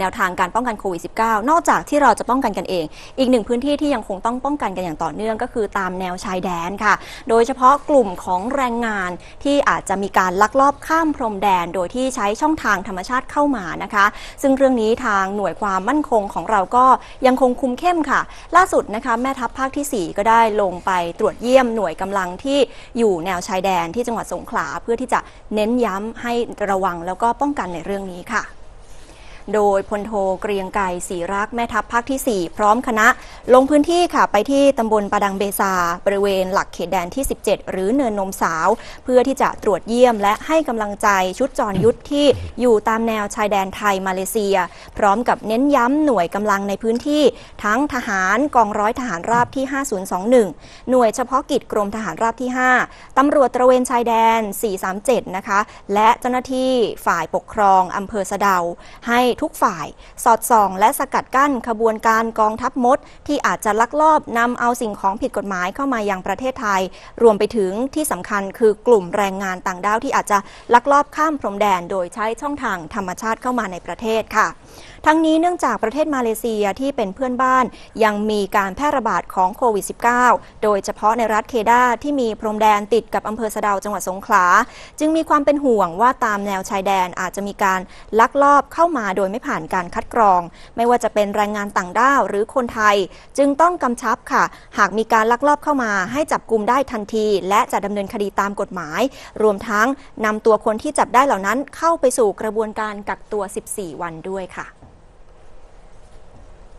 แนวทางการป้องกันโควิด -19 นอกจากที่เราจะป้องกันกันเอง อีกหนึ่งพื้นที่ที่ยังคงต้องป้องกันกันอย่างต่อเนื่องก็คือตามแนวชายแดนค่ะ โดยเฉพาะกลุ่มของแรงงานที่อาจจะมีการลักลอบข้ามพรมแดน โดยที่ใช้ช่องทางธรรมชาติเข้ามานะคะ ซึ่งเรื่องนี้ทางหน่วยความมั่นคงของเราก็ยังคงคุมเข้มค่ะ ล่าสุดนะคะแม่ทัพภาคที่ 4 ก็ได้ลงไปตรวจเยี่ยมหน่วยกำลังที่อยู่แนวชายแดนที่จังหวัดสงขลาเพื่อที่จะเน้นย้ำให้ระวังแล้วก็ป้องกันในเรื่องนี้ค่ะ โดยพลโทเกรียงไกรศรีรักแม่ทัพภาคที่ 4 พร้อมคณะ ลงพื้นที่ค่ะไปที่ตำบลปาดังเบซา บริเวณหลักเขตแดนที่ 17 หรือเนินนมสาว เพื่อที่จะตรวจเยี่ยมและให้กำลังใจชุดจรยุทธที่อยู่ตามแนวชายแดนไทยมาเลเซีย พร้อมกับเน้นย้ำหน่วยกำลังในพื้นที่ทั้งทหารกองร้อยทหารราบที่ 5021 หน่วยเฉพาะกิจกรมทหารราบที่ 5ตำรวจตระเวนชายแดน 437 นะคะ และเจ้าหน้าที่ฝ่ายปกครองอำเภอสะเดา ให้ทุกฝ่าย สอดส่อง และสกัดกั้นขบวนการกองทัพมด ที่อาจจะลักลอบนำเอาสิ่งของผิดกฎหมายเข้ามายังประเทศไทย รวมไปถึงที่สำคัญคือกลุ่มแรงงานต่างด้าวที่อาจจะลักลอบข้ามพรมแดน โดยใช้ช่องทางธรรมชาติเข้ามาในประเทศค่ะทั้งนี้เนื่องจากประเทศมาเลเซียที่เป็นเพื่อนบ้านยังมีการแพร่ระบาดของโควิด -19 โดยเฉพาะในรัฐเคดาที่มีพรมแดนติดกับอำเภอสะดาวจังหวัดสงขลา จึงมีความเป็นห่วงว่าตามแนวชายแดนอาจจะมีการลักลอบเข้ามาโดยไม่ผ่านการคัดกรอง ไม่ว่าจะเป็นแรงงานต่างด้าวหรือคนไทย จึงต้องกำชับค่ะ หากมีการลักลอบเข้ามา ให้จับกลุ่มได้ทันที และจะดำเนินคดีตามกฎหมาย รวมทั้งนำตัวคนที่จับได้เหล่านั้นเข้าไปสู่กระบวนการกักตัว 14 วันด้วยค่ะ